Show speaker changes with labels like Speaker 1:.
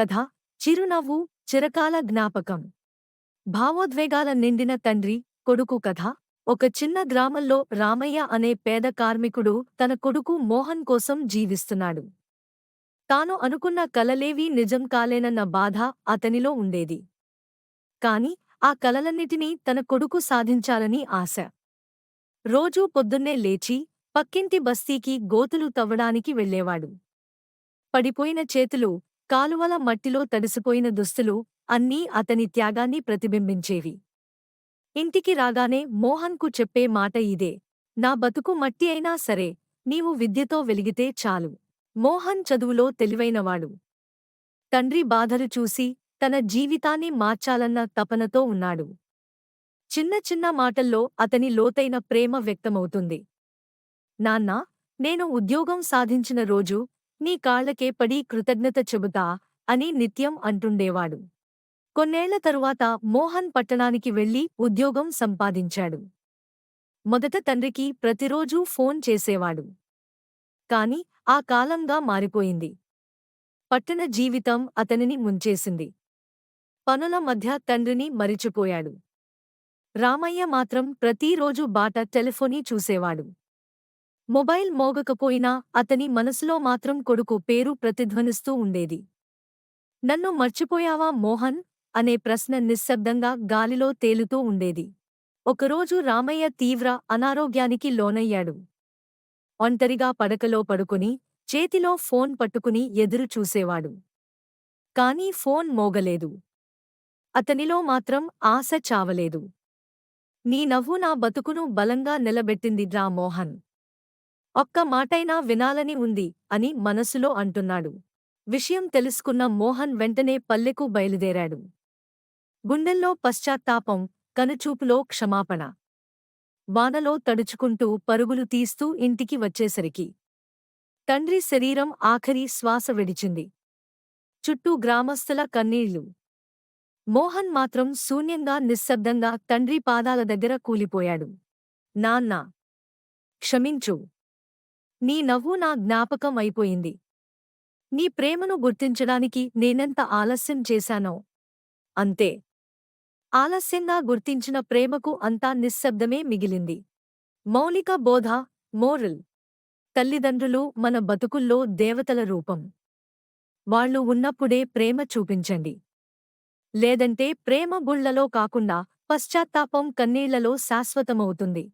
Speaker 1: కథ చిరునవ్వు చిరకాల జ్ఞాపకం. భావోద్వేగాల నిండిన తండ్రి కొడుకు కథ. ఒక చిన్న గ్రామంలో రామయ్య అనే పేద కార్మికుడు తన కొడుకు మోహన్ కోసం జీవిస్తున్నాడు. తాను అనుకున్న కలలేవీ నిజం కాలేనన్న బాధ అతనిలో ఉండేది. కాని ఆ కలలన్నిటినీ తన కొడుకు సాధించాలని ఆశ. రోజూ పొద్దున్నే లేచి పక్కింటి బస్తీకి గోతులు తవ్వడానికి వెళ్ళేవాడు. పడిపోయిన చేతులు కాలువల మట్టిలో తడిసిపోయిన దుస్తులు అన్నీ అతని త్యాగాన్ని ప్రతిబింబించేవి. ఇంటికి రాగానే మోహన్కు చెప్పే మాట ఇదే నా బతుకు మట్టి అయినా సరే నీవు విద్యతో వెలిగితే చాలు. మోహన్ చదువులో తెలివైనవాడు. తండ్రి బాధలు చూసి తన జీవితాన్ని మార్చాలన్న తపనతో ఉన్నాడు. చిన్న చిన్న మాటల్లో అతని లోతైన ప్రేమ వ్యక్తమవుతుంది. నాన్నా నేను ఉద్యోగం సాధించిన రోజు నీ కాళ్ళకే పడి కృతజ్ఞత చెబుతా అని నిత్యం అంటుండేవాడు. కొన్నేళ్ళ తరువాత మోహన్ పట్టణానికి వెళ్ళి ఉద్యోగం సంపాదించాడు. మొదట తండ్రికి ప్రతిరోజూ ఫోన్ చేసేవాడు. కాని ఆ కాలంగా మారిపోయింది. పట్టణ జీవితం అతనిని ముంచేసింది. పనుల మధ్య తండ్రిని మరిచిపోయాడు. రామయ్య మాత్రం ప్రతిరోజు బాట టెలిఫోనీ చూసేవాడు. మొబైల్ మోగకపోయినా అతని మనసులో మాత్రం కొడుకు పేరు ప్రతిధ్వనిస్తూ ఉండేది. నన్ను మర్చిపోయావా మోహన్? అనే ప్రశ్న నిశ్శబ్దంగా గాలిలో తేలుతూ ఉండేది. ఒకరోజు రామయ్య తీవ్ర అనారోగ్యానికి లోనయ్యాడు. ఒంటరిగా పడకలో పడుకుని చేతిలో ఫోన్ పట్టుకుని ఎదురు చూసేవాడు. కాని ఫోన్ మోగలేదు. అతనిలో మాత్రం ఆశ చావలేదు. నీ నవ్వు నా బతుకును బలంగా నిలబెట్టింది రా మోహన్. ఒక్క మాటైనా వినాలని ఉంది అని మనసులో అంటున్నాడు. విషయం తెలుసుకున్న మోహన్ వెంటనే పల్లెకు బయలుదేరాడు. గుండెల్లో పశ్చాత్తాపం కనుచూపులో క్షమాపణ. వానలో తడుచుకుంటూ పరుగులు తీస్తూ ఇంటికి వచ్చేసరికి తండ్రి శరీరం ఆఖరి శ్వాస విడిచింది. చుట్టూ గ్రామస్థుల కన్నీళ్ళు. మోహన్ మాత్రం శూన్యంగా నిశ్శబ్దంగా తండ్రి పాదాల దగ్గర కూలిపోయాడు. నాన్న క్షమించు. నీ నవ్వు నా జ్ఞాపకం అయిపోయింది. నీ ప్రేమను గుర్తించడానికి నేనెంత ఆలస్యం చేశానో. అంతే. ఆలస్యంగా గుర్తించిన ప్రేమకు అంతా నిశ్శబ్దమే మిగిలింది. మౌలిక బోధ మోరల్. తల్లిదండ్రులు మన బతుకుల్లో దేవతల రూపం. వాళ్ళు ఉన్నప్పుడే ప్రేమ చూపించండి. లేదంటే ప్రేమ గుళ్ళలో కాకుండా పశ్చాత్తాపం కన్నీళ్ళలో శాశ్వతమవుతుంది.